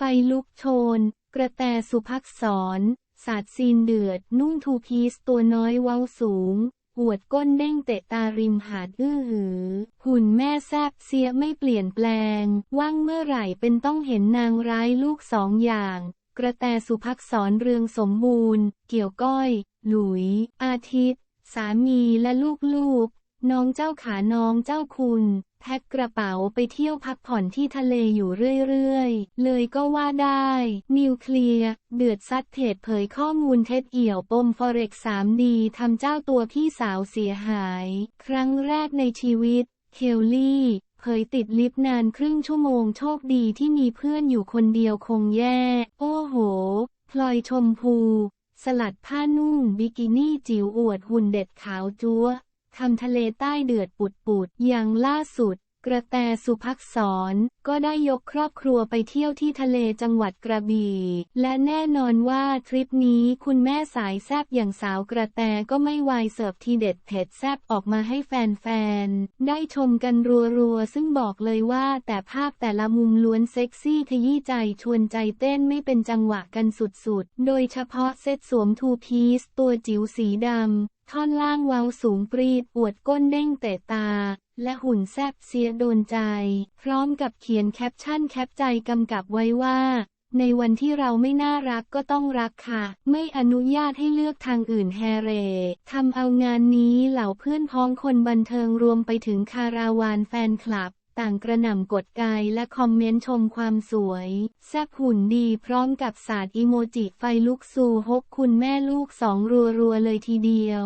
ไฟลุกโชน กระแตสุภักษรสาดซีนเดือด นุ่งทูพีสตัวน้อยเว้าสูงอวดก้นเด้งเตะตาริมหาดอื้อหือ หุ่นแม่แซบเสียไม่เปลี่ยนแปลง ว่างเมื่อไหร่เป็นต้องเห็นนางร้ายลูกสองอย่าง กระแตสุภักษรเรืองสมบูรณ์ เกี่ยวก้อย หลุย อาทิตย์ สามีและลูกๆ น้องเจ้าขาน้องเจ้าคุณ แพ็คกระเป๋าไปเที่ยวพักผ่อนที่ทะเลอยู่เรื่อยๆ เลยก็ว่าได้ นิวเคลียร์ เดือดซัดเพจเผยข้อมูลเท็จเอี่ยวปมฟอเร็ก 3D ทำเจ้าตัวพี่สาวเสียหาย ครั้งแรกในชีวิต เคลลี่ เผยติดลิฟต์นานครึ่งชั่วโมงโชคดีที่มีเพื่อนอยู่คนเดียวคงแย่ โอ้โห พลอยชมพู สลัดผ้านุ่ง บิกินี่จิ๋วอวดหุ่นเด็ดขาวจั๊ว ทำทะเลใต้เดือดปุดปุดๆอย่างล่าสุด กระแตสุภักษรก็ได้ยกครอบครัวไปเที่ยวที่ทะเลจังหวัดกระบี่ และแน่นอนว่าทริปนี้คุณแม่สายแซบอย่างสาวกระแตก็ไม่วายเสิร์ฟทีเด็ดเผ็ดแซบออกมาให้แฟนๆ ได้ชมกันรัวๆ ซึ่งบอกเลยว่าแต่ภาพแต่ละมุมล้วนเซ็กซี่ขยี้ใจชวนใจเต้นไม่เป็นจังหวะกันสุดๆ โดยเฉพาะเซตสวมทูพีซตัวจิ๋วสีดำ ท่อนล่างเว้าสูงปรีดอวดก้นเด้งเตะตา และหุ่นแซบเสียโดนใจ พร้อมกับเขียนแคปชั่นแคปใจกำกับไว้ว่า ในวันที่เราไม่น่ารักก็ต้องรักค่ะ ไม่อนุญาตให้เลือกทางอื่นแฮเรทำเอางานนี้เหล่าเพื่อนพ้องคนบันเทิงรวมไปถึงคาราวานแฟนคลับ ต่างกระหน่ำกดไกลและคอมเมนต์ชมความสวย แซบหุ่นดีพร้อมกับสาดอีโมจิไฟลุกซูฮกคุณแม่ลูกสองรัวๆเลยทีเดียว